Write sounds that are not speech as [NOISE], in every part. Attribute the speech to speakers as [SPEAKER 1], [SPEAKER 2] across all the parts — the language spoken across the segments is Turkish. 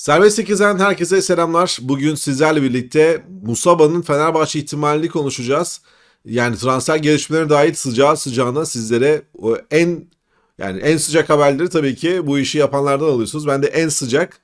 [SPEAKER 1] Serbest 8'den herkese selamlar. Bugün sizlerle birlikte Musaba'nın Fenerbahçe ihtimalini konuşacağız. Yani transfer gelişmelerine dair sıcağı sıcağına sizlere en yani en sıcak haberleri tabii ki bu işi yapanlardan alıyorsunuz. Ben de en sıcak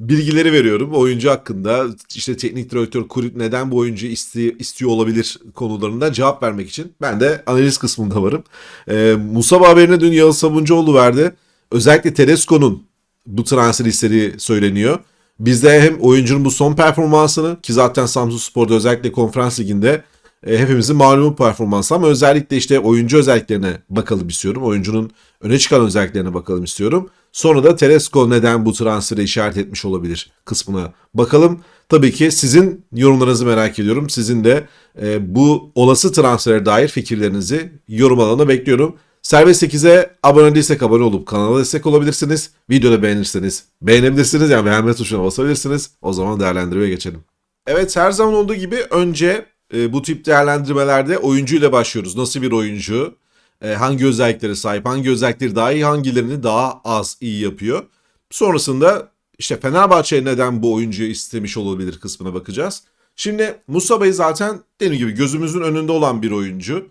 [SPEAKER 1] bilgileri veriyorum oyuncu hakkında. İşte teknik direktör Kulüp neden bu oyuncu iste, istiyor olabilir konularında cevap vermek için. Ben de analiz kısmında varım. Ee, Musaba haberine dün Yağız Sabuncuoğlu verdi. Özellikle Tedesco'nun bu transfer istediği söyleniyor. Bizde hem oyuncunun bu son performansını ki zaten Samsun Spor'da özellikle konferans liginde e, hepimizin malumu performansı ama özellikle işte oyuncu özelliklerine bakalım istiyorum. Oyuncunun öne çıkan özelliklerine bakalım istiyorum. Sonra da Tedesco neden bu transferi işaret etmiş olabilir kısmına bakalım. Tabii ki sizin yorumlarınızı merak ediyorum. Sizin de e, bu olası transfere dair fikirlerinizi yorum alanına bekliyorum. Serbest 8'e abone değilsek abone olup kanala destek olabilirsiniz. Videoda beğenirseniz beğenebilirsiniz. Yani beğenme tuşuna basabilirsiniz. O zaman değerlendirmeye geçelim. Evet her zaman olduğu gibi önce e, bu tip değerlendirmelerde oyuncuyla başlıyoruz. Nasıl bir oyuncu? E, hangi özelliklere sahip? Hangi özellikleri daha iyi? Hangilerini daha az iyi yapıyor? Sonrasında işte Fenerbahçe neden bu oyuncuyu istemiş olabilir kısmına bakacağız. Şimdi Musaba'yı zaten dediğim gibi gözümüzün önünde olan bir oyuncu.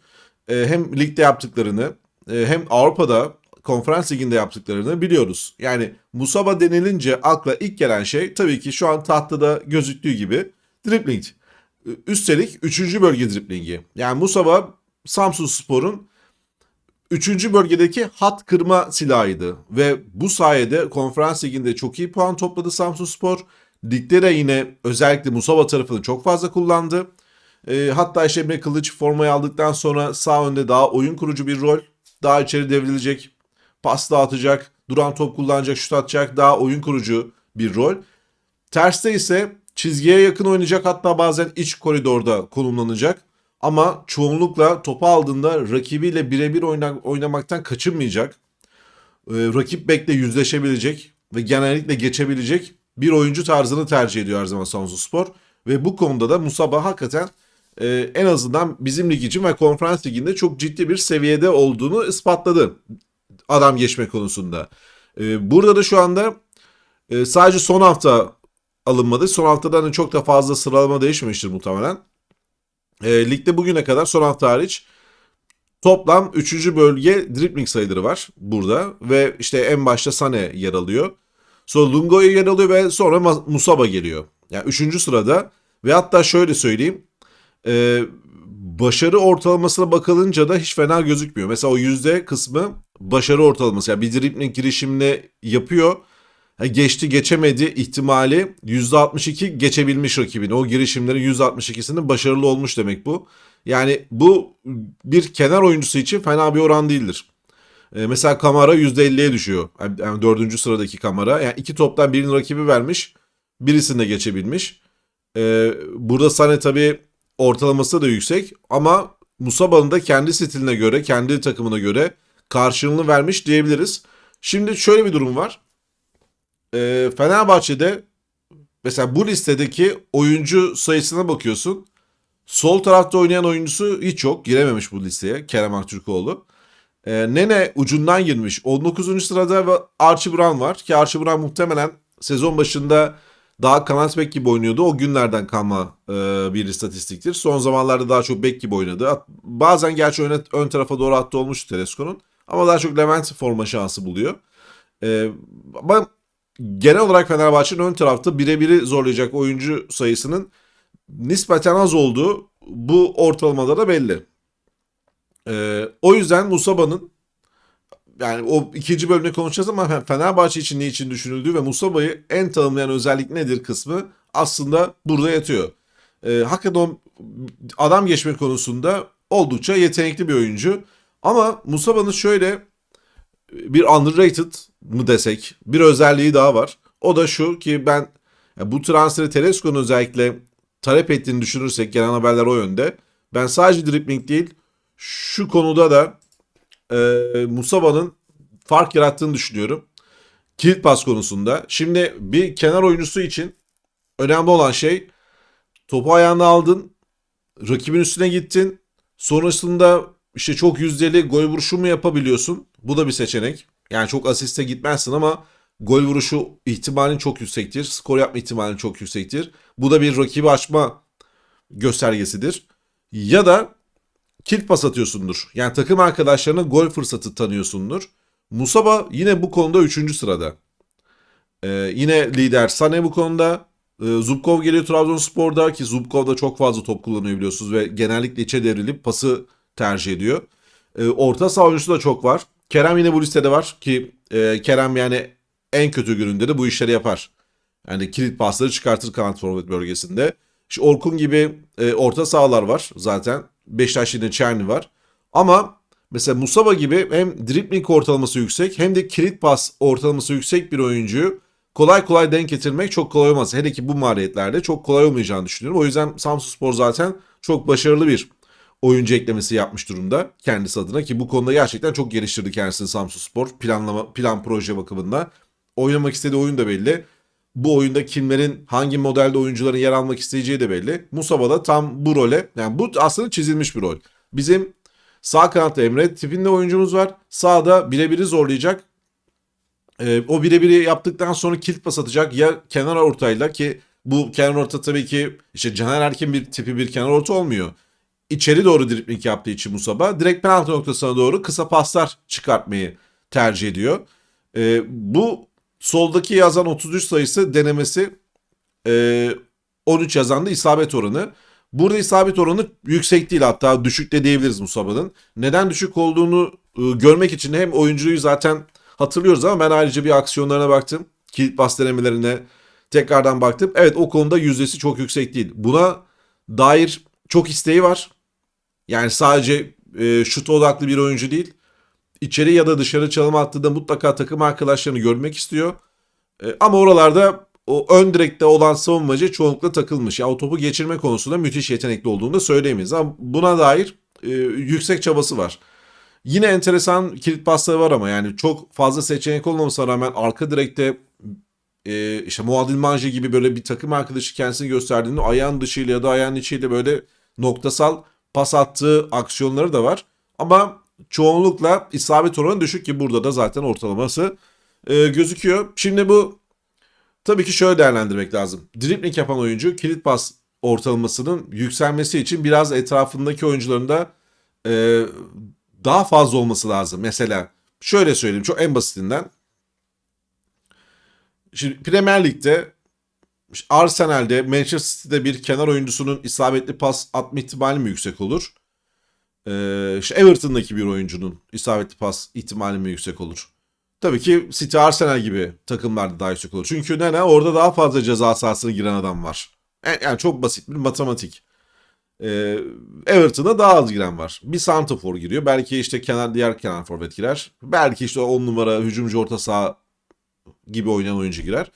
[SPEAKER 1] E, hem ligde yaptıklarını hem Avrupa'da konferans liginde yaptıklarını biliyoruz. Yani Musaba denilince akla ilk gelen şey tabii ki şu an tahtada gözüktüğü gibi dribbling. Üstelik 3. bölge driblingi. Yani Musaba Samsun Spor'un 3. bölgedeki hat kırma silahıydı. Ve bu sayede konferans liginde çok iyi puan topladı Samsun Spor. Ligde de yine özellikle Musaba tarafını çok fazla kullandı. E, hatta işte Emre Kılıç formayı aldıktan sonra sağ önde daha oyun kurucu bir rol. Daha içeri devrilecek, pas dağıtacak, duran top kullanacak, şut atacak daha oyun kurucu bir rol. Terste ise çizgiye yakın oynayacak hatta bazen iç koridorda konumlanacak. Ama çoğunlukla topu aldığında rakibiyle birebir oyna- oynamaktan kaçınmayacak. Ee, rakip bekle yüzleşebilecek ve genellikle geçebilecek bir oyuncu tarzını tercih ediyor her zaman Samsun Spor. Ve bu konuda da Musaba hakikaten e, en azından bizim lig için ve konferans liginde çok ciddi bir seviyede olduğunu ispatladı adam geçme konusunda. E, burada da şu anda e, sadece son hafta alınmadı. Son haftadan da çok da fazla sıralama değişmemiştir muhtemelen. E, ligde bugüne kadar son hafta hariç toplam 3. bölge dribbling sayıları var burada ve işte en başta Sane yer alıyor. Sonra Lungo'ya yer alıyor ve sonra Musaba geliyor. Yani 3. sırada ve hatta şöyle söyleyeyim e, başarı ortalamasına bakılınca da hiç fena gözükmüyor. Mesela o yüzde kısmı başarı ortalaması. Yani bir dribbling girişimini yapıyor. geçti geçemedi ihtimali %62 geçebilmiş rakibini. O girişimlerin %62'sinin başarılı olmuş demek bu. Yani bu bir kenar oyuncusu için fena bir oran değildir. Ee, mesela Kamara %50'ye düşüyor. Yani dördüncü sıradaki Kamara. Yani iki toptan birini rakibi vermiş. Birisini de geçebilmiş. Ee, burada Sane tabii ortalaması da yüksek ama Musaba'nın da kendi stiline göre, kendi takımına göre karşılığını vermiş diyebiliriz. Şimdi şöyle bir durum var. E, Fenerbahçe'de mesela bu listedeki oyuncu sayısına bakıyorsun. Sol tarafta oynayan oyuncusu hiç yok. Girememiş bu listeye Kerem Aktürkoğlu. E, Nene ucundan girmiş. 19. sırada Archie Brown var. Ki Archie Brown muhtemelen sezon başında daha kanat bek gibi oynuyordu. O günlerden kalma e, bir istatistiktir. Son zamanlarda daha çok bek gibi oynadı. Bazen gerçi ön, ön tarafa doğru attı olmuştu Tedesco'nun. Ama daha çok Levent forma şansı buluyor. E, ama genel olarak Fenerbahçe'nin ön tarafta birebiri zorlayacak oyuncu sayısının nispeten az olduğu bu ortalamada da belli. E, o yüzden Musaba'nın yani o ikinci bölümde konuşacağız ama Fenerbahçe için ne için düşünüldüğü ve Musaba'yı en tanımlayan özellik nedir kısmı aslında burada yatıyor. E, hakikaten adam geçme konusunda oldukça yetenekli bir oyuncu. Ama Musaba'nın şöyle bir underrated mı desek bir özelliği daha var. O da şu ki ben yani bu transferi Tedesco'nun özellikle talep ettiğini düşünürsek gelen haberler o yönde. Ben sadece dribbling değil şu konuda da e, Musaba'nın fark yarattığını düşünüyorum. Kilit pas konusunda. Şimdi bir kenar oyuncusu için önemli olan şey topu ayağına aldın, rakibin üstüne gittin. Sonrasında işte çok yüzdeli gol vuruşu mu yapabiliyorsun? Bu da bir seçenek. Yani çok asiste gitmezsin ama gol vuruşu ihtimalin çok yüksektir. Skor yapma ihtimalin çok yüksektir. Bu da bir rakibi açma göstergesidir. Ya da kilit pas atıyorsundur. Yani takım arkadaşlarına gol fırsatı tanıyorsundur. Musaba yine bu konuda 3. sırada. Ee, yine lider Sane bu konuda. Ee, Zubkov geliyor Trabzonspor'da ki Zubkov da çok fazla top kullanıyor biliyorsunuz ve genellikle içe devrilip pası tercih ediyor. Ee, orta saha oyuncusu da çok var. Kerem yine bu listede var ki e, Kerem yani en kötü gününde de bu işleri yapar. Yani kilit pasları çıkartır kanat forvet bölgesinde. İşte Orkun gibi e, orta sahalar var zaten. Beşiktaş yine Çerni var. Ama mesela Musaba gibi hem dribbling ortalaması yüksek hem de kilit pas ortalaması yüksek bir oyuncuyu kolay kolay denk getirmek çok kolay olmaz. Hele ki bu maliyetlerde çok kolay olmayacağını düşünüyorum. O yüzden Samsunspor zaten çok başarılı bir oyuncu eklemesi yapmış durumda kendisi adına ki bu konuda gerçekten çok geliştirdi kendisini Samsunspor planlama plan proje bakımında. Oynamak istediği oyun da belli. Bu oyunda kimlerin hangi modelde oyuncuların yer almak isteyeceği de belli. Musaba da tam bu role yani bu aslında çizilmiş bir rol. Bizim sağ kanatta Emre tipinde oyuncumuz var. Sağda birebiri zorlayacak. Ee, o birebiri yaptıktan sonra kilit pas atacak ya kenar ortayla ki bu kenar orta tabii ki işte Caner Erkin bir tipi bir kenar orta olmuyor. İçeri doğru dribling yaptığı için Musaba direkt penaltı noktasına doğru kısa paslar çıkartmayı tercih ediyor. Ee, bu soldaki yazan 33 sayısı denemesi e, 13 yazan da isabet oranı. Burada isabet oranı yüksek değil hatta düşük de diyebiliriz Musaba'nın. Neden düşük olduğunu e, görmek için hem oyuncuyu zaten hatırlıyoruz ama ben ayrıca bir aksiyonlarına baktım. Kilit bas denemelerine tekrardan baktım. Evet o konuda yüzdesi çok yüksek değil. Buna dair çok isteği var. Yani sadece e, şut odaklı bir oyuncu değil. İçeri ya da dışarı çalım attığında mutlaka takım arkadaşlarını görmek istiyor. E, ama oralarda o ön direkte olan savunmacı çoğunlukla takılmış. Yani o topu geçirme konusunda müthiş yetenekli olduğunu da söyleyemeyiz. Ama buna dair e, yüksek çabası var. Yine enteresan kilit pasları var ama yani çok fazla seçenek olmamasına rağmen arka direkte e, işte Muadil Manji gibi böyle bir takım arkadaşı kendisini gösterdiğinde ayağın dışıyla ya da ayağın içiyle böyle noktasal pas attığı aksiyonları da var. Ama çoğunlukla isabet oranı düşük ki burada da zaten ortalaması e, gözüküyor. Şimdi bu tabii ki şöyle değerlendirmek lazım. Dribbling yapan oyuncu kilit pas ortalamasının yükselmesi için biraz etrafındaki oyuncuların da e, daha fazla olması lazım. Mesela şöyle söyleyeyim çok en basitinden. Şimdi Premier Lig'de Arsenal'de Manchester City'de bir kenar oyuncusunun isabetli pas atma ihtimali mi yüksek olur? Ee, işte Everton'daki bir oyuncunun isabetli pas ihtimali mi yüksek olur? Tabii ki City Arsenal gibi takımlarda daha yüksek olur. Çünkü neden? Orada daha fazla ceza sahasına giren adam var. Yani çok basit bir matematik. Ee, daha az giren var. Bir santrafor giriyor. Belki işte kenar diğer kenar forvet girer. Belki işte 10 numara hücumcu orta saha gibi oynayan oyuncu girer.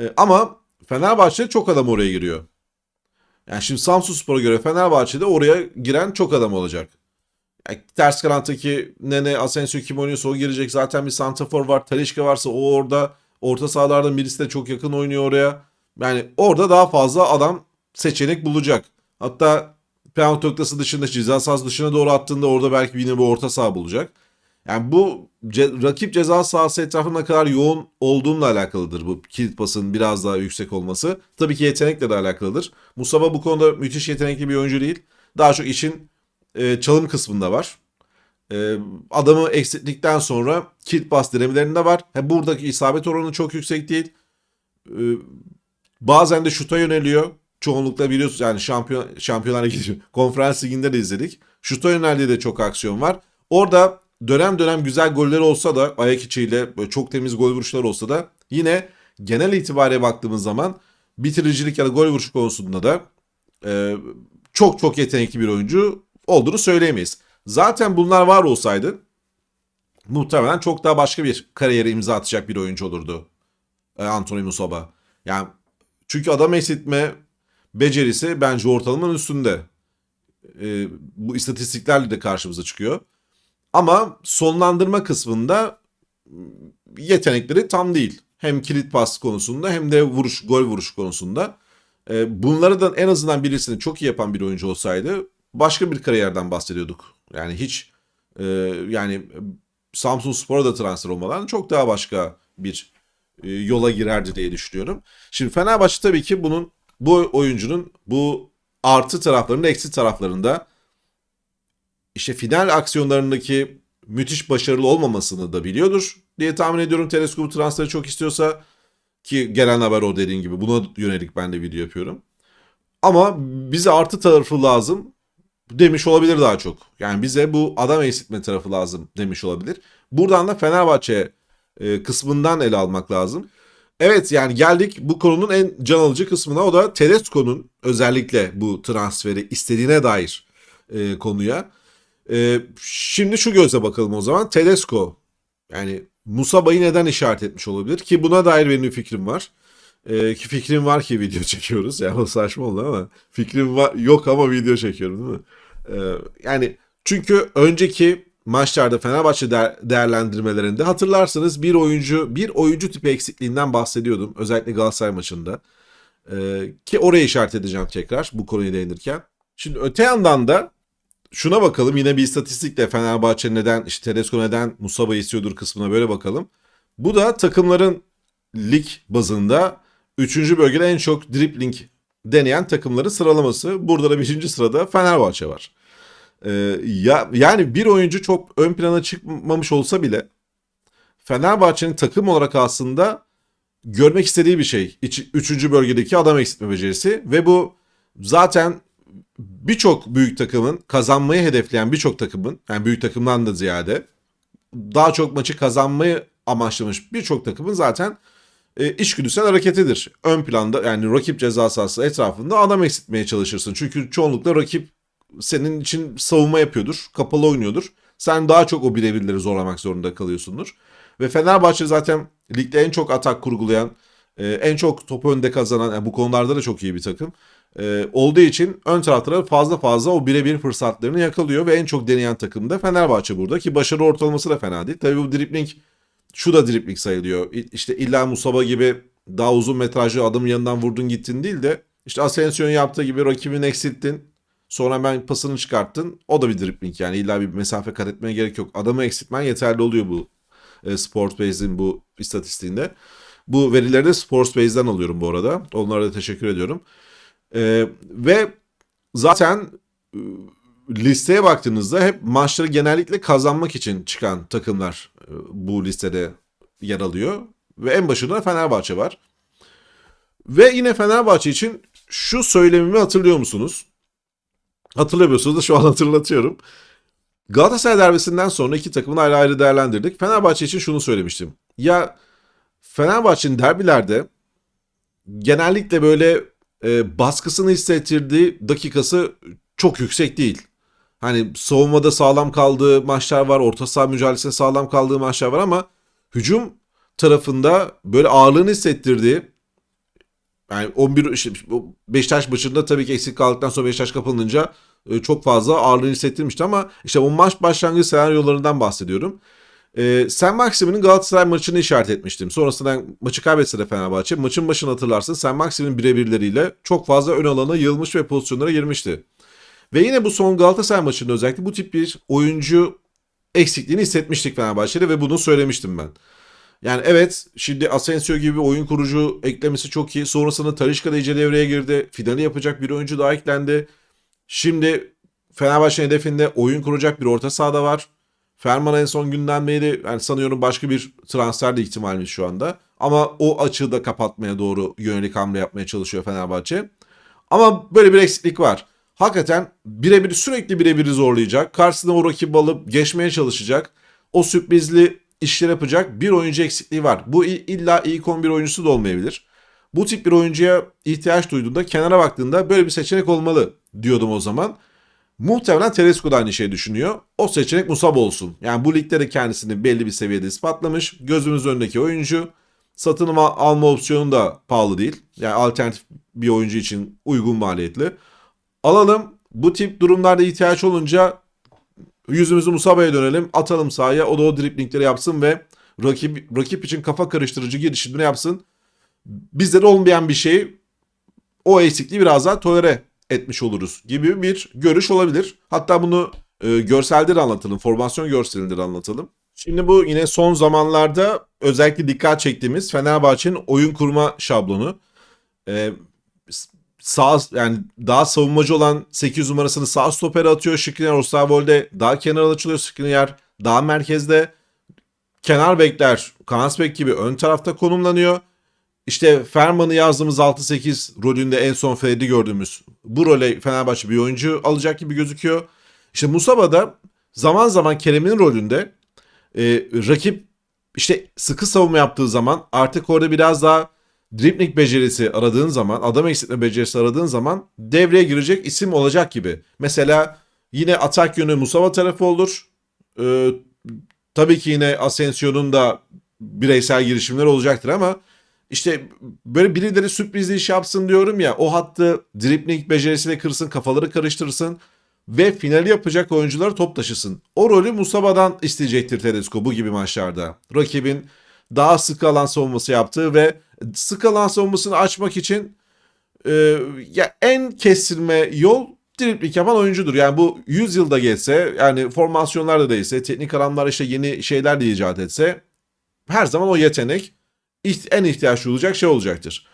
[SPEAKER 1] Ee, ama Fenerbahçe çok adam oraya giriyor. Yani şimdi Samsunspor'a göre Fenerbahçe'de oraya giren çok adam olacak. Yani ters kanattaki Nene, Asensio kim oynuyorsa o girecek. Zaten bir santrafor var. Talişka varsa o orada. Orta sahalardan birisi de çok yakın oynuyor oraya. Yani orada daha fazla adam seçenek bulacak. Hatta penaltı noktası dışında ceza sahası dışına doğru attığında orada belki yine bir orta saha bulacak. Yani bu ce- rakip ceza sahası etrafında kadar yoğun olduğunla alakalıdır bu kilit pasın biraz daha yüksek olması. Tabii ki yetenekle de alakalıdır. Mustafa bu konuda müthiş yetenekli bir oyuncu değil. Daha çok işin e, çalım kısmında var. E, adamı eksilttikten sonra kilit pas denemelerinde var. He, buradaki isabet oranı çok yüksek değil. E, bazen de şuta yöneliyor. Çoğunlukla biliyorsunuz yani şampiyon şampiyonlar ligi [LAUGHS] konferans liginde de izledik. Şuta yöneldiği de çok aksiyon var. Orada dönem dönem güzel golleri olsa da ayak içiyle böyle çok temiz gol vuruşları olsa da yine genel itibariyle baktığımız zaman bitiricilik ya da gol vuruş konusunda da e, çok çok yetenekli bir oyuncu olduğunu söyleyemeyiz. Zaten bunlar var olsaydı muhtemelen çok daha başka bir kariyere imza atacak bir oyuncu olurdu e, Anthony Musaba. Yani çünkü adam eksiltme becerisi bence ortalamanın üstünde. E, bu istatistiklerle de karşımıza çıkıyor. Ama sonlandırma kısmında yetenekleri tam değil. Hem kilit pas konusunda hem de vuruş, gol vuruş konusunda. E, bunları da en azından birisini çok iyi yapan bir oyuncu olsaydı başka bir kariyerden bahsediyorduk. Yani hiç e, yani Samsun Spor'a da transfer olmadan çok daha başka bir e, yola girerdi diye düşünüyorum. Şimdi Fenerbahçe tabii ki bunun bu oyuncunun bu artı taraflarında eksi taraflarında işte final aksiyonlarındaki müthiş başarılı olmamasını da biliyordur diye tahmin ediyorum. Teleskop transferi çok istiyorsa ki gelen haber o dediğin gibi buna yönelik ben de video yapıyorum. Ama bize artı tarafı lazım demiş olabilir daha çok. Yani bize bu adam eksiltme tarafı lazım demiş olabilir. Buradan da Fenerbahçe e, kısmından ele almak lazım. Evet yani geldik bu konunun en can alıcı kısmına o da Tedesco'nun özellikle bu transferi istediğine dair e, konuya. E, şimdi şu göze bakalım o zaman. Tedesco yani Musaba'yı neden işaret etmiş olabilir ki buna dair benim bir fikrim var. E, ki fikrim var ki video [LAUGHS] çekiyoruz. Yani o saçma oldu ama fikrim var, yok ama video çekiyorum değil mi? E, yani çünkü önceki maçlarda Fenerbahçe değer, değerlendirmelerinde hatırlarsınız bir oyuncu bir oyuncu tipi eksikliğinden bahsediyordum. Özellikle Galatasaray maçında. E, ki oraya işaret edeceğim tekrar bu konuyu değinirken. Şimdi öte yandan da şuna bakalım yine bir istatistikle Fenerbahçe neden işte Tedesco neden Musaba istiyordur kısmına böyle bakalım. Bu da takımların lig bazında 3. bölgede en çok dribbling deneyen takımların sıralaması. Burada da 5. sırada Fenerbahçe var. Ee, ya yani bir oyuncu çok ön plana çıkmamış olsa bile Fenerbahçe'nin takım olarak aslında görmek istediği bir şey. 3. bölgedeki adam eksiltme becerisi ve bu zaten birçok büyük takımın kazanmayı hedefleyen birçok takımın yani büyük takımdan da ziyade daha çok maçı kazanmayı amaçlamış birçok takımın zaten e, içgüdüsel hareketidir. Ön planda yani rakip ceza sahası etrafında adam eksiltmeye çalışırsın. Çünkü çoğunlukla rakip senin için savunma yapıyordur, kapalı oynuyordur. Sen daha çok o birebirleri zorlamak zorunda kalıyorsundur. Ve Fenerbahçe zaten ligde en çok atak kurgulayan, e, en çok topu önde kazanan, yani bu konularda da çok iyi bir takım e, olduğu için ön taraflara fazla fazla o birebir fırsatlarını yakalıyor ve en çok deneyen takım da Fenerbahçe burada ki başarı ortalaması da fena değil. Tabii bu dribling şu da dribling sayılıyor. İşte illa Musaba gibi daha uzun metrajlı adım yanından vurdun gittin değil de işte Asensio'nun yaptığı gibi rakibini eksilttin. Sonra ben pasını çıkarttın. O da bir dribling yani illa bir mesafe kat etmeye gerek yok. Adamı eksiltmen yeterli oluyor bu e, Sportsbase'in bu istatistiğinde. Bu verileri de Sportsbase'den alıyorum bu arada. Onlara da teşekkür ediyorum. E, ve zaten e, listeye baktığınızda hep maçları genellikle kazanmak için çıkan takımlar bu listede yer alıyor. Ve en başında Fenerbahçe var. Ve yine Fenerbahçe için şu söylemimi hatırlıyor musunuz? Hatırlamıyorsunuz da şu an [LAUGHS] hatırlatıyorum. Galatasaray derbisinden sonra iki takımın ayrı ayrı değerlendirdik. Fenerbahçe için şunu söylemiştim. Ya Fenerbahçe'nin derbilerde genellikle böyle e, baskısını hissettirdiği dakikası çok yüksek değil. Hani savunmada sağlam kaldığı maçlar var, orta saha mücadelesinde sağlam kaldığı maçlar var ama hücum tarafında böyle ağırlığını hissettirdiği yani 11 işte Beşiktaş maçında tabii ki eksik kaldıktan sonra Beşiktaş kapılınca e, çok fazla ağırlığını hissettirmişti ama işte bu maç başlangıç senaryolarından bahsediyorum. E, Sen Maximin'in Galatasaray maçını işaret etmiştim. Sonrasında maçı kaybetse de Fenerbahçe. Maçın başını hatırlarsın Sen Maximin birebirleriyle çok fazla ön alana yığılmış ve pozisyonlara girmişti. Ve yine bu son Galatasaray maçında özellikle bu tip bir oyuncu eksikliğini hissetmiştik Fenerbahçe'de ve bunu söylemiştim ben. Yani evet şimdi Asensio gibi bir oyun kurucu eklemesi çok iyi. Sonrasında Talişka da iyice devreye girdi. Finali yapacak bir oyuncu daha eklendi. Şimdi Fenerbahçe hedefinde oyun kuracak bir orta sahada var. Ferman en son gündemdeydi. Yani sanıyorum başka bir transfer de ihtimalimiz şu anda. Ama o açığı da kapatmaya doğru yönelik hamle yapmaya çalışıyor Fenerbahçe. Ama böyle bir eksiklik var. Hakikaten birebir sürekli birebiri zorlayacak. Karşısına o rakibi alıp geçmeye çalışacak. O sürprizli işler yapacak bir oyuncu eksikliği var. Bu illa ilk 11 oyuncusu da olmayabilir. Bu tip bir oyuncuya ihtiyaç duyduğunda kenara baktığında böyle bir seçenek olmalı diyordum o zaman. Muhtemelen Tedesco da aynı şeyi düşünüyor. O seçenek Musab olsun. Yani bu ligde de kendisini belli bir seviyede ispatlamış. Gözümüz önündeki oyuncu. Satın alma opsiyonu da pahalı değil. Yani alternatif bir oyuncu için uygun maliyetli. Alalım. Bu tip durumlarda ihtiyaç olunca yüzümüzü Musaba'ya dönelim. Atalım sahaya. O da o driplingleri yapsın ve rakip, rakip için kafa karıştırıcı girişimleri yapsın. Bizde de olmayan bir şey o eksikliği biraz daha tolere etmiş oluruz gibi bir görüş olabilir. Hatta bunu e, görselde de anlatalım. Formasyon görselinde de anlatalım. Şimdi bu yine son zamanlarda özellikle dikkat çektiğimiz Fenerbahçe'nin oyun kurma şablonu. Ee, sağ yani daha savunmacı olan 8 numarasını sağ stopere atıyor. Skriniar Osterwolde daha kenara açılıyor. Skriniar daha merkezde. Kenar bekler kanat bek gibi ön tarafta konumlanıyor. İşte Ferman'ı yazdığımız 6-8 rolünde en son Fred'i gördüğümüz bu role Fenerbahçe bir oyuncu alacak gibi gözüküyor. İşte Musaba da zaman zaman Kerem'in rolünde e, rakip işte sıkı savunma yaptığı zaman artık orada biraz daha dribling becerisi aradığın zaman, adam eksiltme becerisi aradığın zaman devreye girecek isim olacak gibi. Mesela yine atak yönü Musaba tarafı olur. Ee, tabii ki yine Asensio'nun da bireysel girişimler olacaktır ama işte böyle birileri sürprizli iş yapsın diyorum ya o hattı dribling becerisiyle kırsın kafaları karıştırsın ve finali yapacak oyuncuları top taşısın. O rolü Musaba'dan isteyecektir Tedesco bu gibi maçlarda. Rakibin daha sık alan savunması yaptığı ve sık alan savunmasını açmak için e, ya en kestirme yol driplik yapan oyuncudur. Yani bu 100 yılda geçse yani formasyonlarda değilse teknik adamlar işte yeni şeyler de icat etse her zaman o yetenek en ihtiyaç duyulacak şey olacaktır.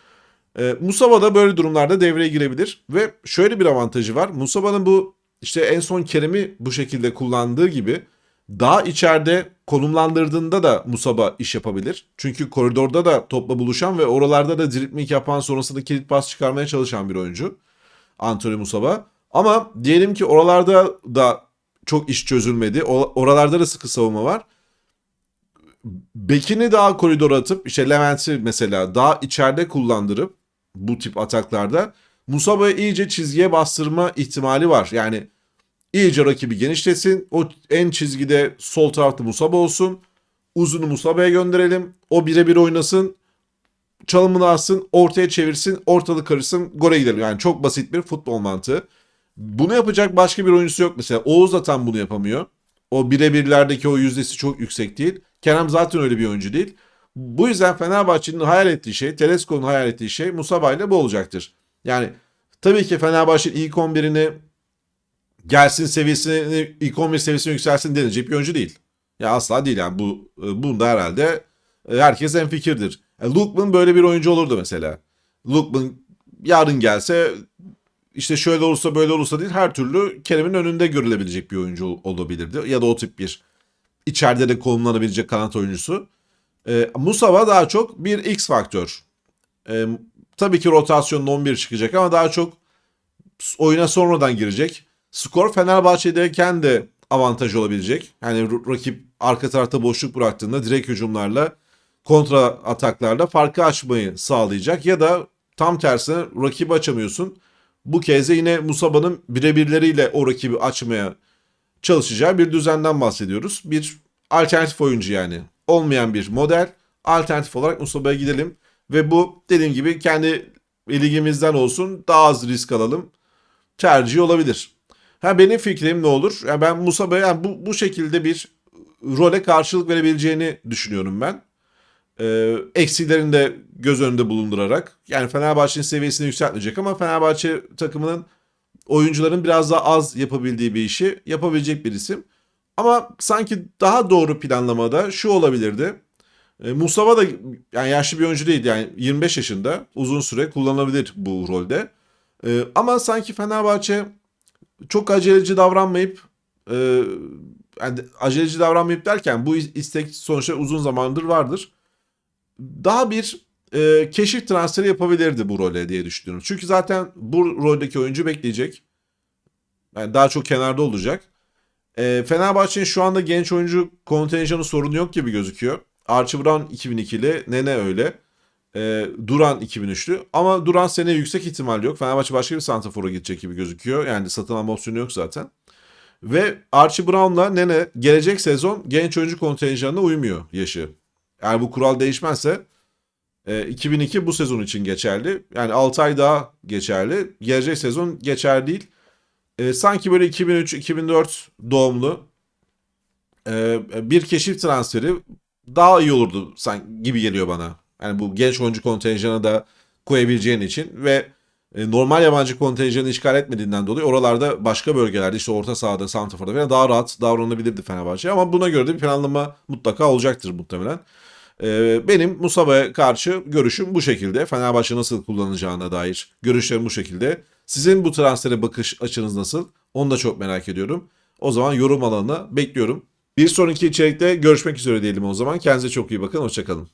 [SPEAKER 1] E, Musaba da böyle durumlarda devreye girebilir ve şöyle bir avantajı var. Musaba'nın bu işte en son Kerem'i bu şekilde kullandığı gibi daha içeride konumlandırdığında da Musaba iş yapabilir. Çünkü koridorda da topla buluşan ve oralarda da dripling yapan sonrasında kilit pas çıkarmaya çalışan bir oyuncu. Anthony Musaba. Ama diyelim ki oralarda da çok iş çözülmedi. Oralarda da sıkı savunma var. Bekini daha koridora atıp işte Levent'i mesela daha içeride kullandırıp bu tip ataklarda Musaba'yı iyice çizgiye bastırma ihtimali var. Yani iyice rakibi genişlesin. O en çizgide sol tarafta Musaba olsun. Uzunu Musaba'ya gönderelim. O birebir oynasın. Çalımını alsın. Ortaya çevirsin. Ortalık karışsın. Gole gidelim. Yani çok basit bir futbol mantığı. Bunu yapacak başka bir oyuncusu yok mesela. Oğuz da tam bunu yapamıyor. O birebirlerdeki o yüzdesi çok yüksek değil. Kerem zaten öyle bir oyuncu değil. Bu yüzden Fenerbahçe'nin hayal ettiği şey, Telesco'nun hayal ettiği şey Musaba ile bu olacaktır. Yani tabii ki Fenerbahçe ilk 11'ini gelsin seviyesini 11 seviyesine yükselsin denecek bir oyuncu değil. Ya asla değil yani bu e, bunda herhalde e, herkes en fikirdir. Yani e, Lukman böyle bir oyuncu olurdu mesela. Lukman yarın gelse işte şöyle olursa böyle olursa değil her türlü Kerem'in önünde görülebilecek bir oyuncu olabilirdi. Ya da o tip bir içeride de konumlanabilecek kanat oyuncusu. E, Musava daha çok bir X faktör. E, tabii ki rotasyonun 11 çıkacak ama daha çok oyuna sonradan girecek. Skor Fenerbahçe'deyken de avantaj olabilecek. Yani rakip arka tarafta boşluk bıraktığında direkt hücumlarla kontra ataklarla farkı açmayı sağlayacak ya da tam tersine rakibi açamıyorsun. Bu kez de yine Musaba'nın birebirleriyle o rakibi açmaya çalışacağı bir düzenden bahsediyoruz. Bir alternatif oyuncu yani. Olmayan bir model. Alternatif olarak Musaba'ya gidelim. Ve bu dediğim gibi kendi ligimizden olsun daha az risk alalım. Tercih olabilir. Ha benim fikrim ne olur? Yani ben Musaba'ya yani bu, bu şekilde bir role karşılık verebileceğini düşünüyorum ben. Ee, eksilerini de göz önünde bulundurarak. Yani Fenerbahçe'nin seviyesini yükseltmeyecek ama Fenerbahçe takımının oyuncuların biraz daha az yapabildiği bir işi yapabilecek bir isim. Ama sanki daha doğru planlamada şu olabilirdi. E, Mustafa da yani yaşlı bir oyuncu değil yani 25 yaşında uzun süre kullanılabilir bu rolde. E, ama sanki Fenerbahçe çok aceleci davranmayıp e, yani aceleci davranmayıp derken bu istek sonuçta uzun zamandır vardır. Daha bir e, keşif transferi yapabilirdi bu role diye düşünüyorum. Çünkü zaten bu roldeki oyuncu bekleyecek. Yani daha çok kenarda olacak. E, Fenerbahçe'nin şu anda genç oyuncu kontenjanı sorunu yok gibi gözüküyor. Archie Brown 2002'li, Nene öyle. E, Duran 2003'lü. Ama Duran sene yüksek ihtimal yok. Fenerbahçe başka bir santrafora gidecek gibi gözüküyor. Yani satın alma opsiyonu yok zaten. Ve Archie Brown'la Nene gelecek sezon genç oyuncu kontenjanına uymuyor yaşı. Eğer bu kural değişmezse e, 2002 bu sezon için geçerli. Yani 6 ay daha geçerli. Gelecek sezon geçerli değil. E, sanki böyle 2003-2004 doğumlu e, bir keşif transferi daha iyi olurdu sanki gibi geliyor bana. Yani bu genç oyuncu kontenjanı da koyabileceğin için ve e, normal yabancı kontenjanı işgal etmediğinden dolayı oralarda başka bölgelerde işte orta sahada, santraforda falan daha rahat davranabilirdi Fenerbahçe. Ama buna göre de bir planlama mutlaka olacaktır muhtemelen. E, benim Musaba'ya karşı görüşüm bu şekilde. Fenerbahçe nasıl kullanacağına dair görüşlerim bu şekilde. Sizin bu transfere bakış açınız nasıl? Onu da çok merak ediyorum. O zaman yorum alanına bekliyorum. Bir sonraki içerikte görüşmek üzere diyelim o zaman. Kendinize çok iyi bakın. Hoşçakalın.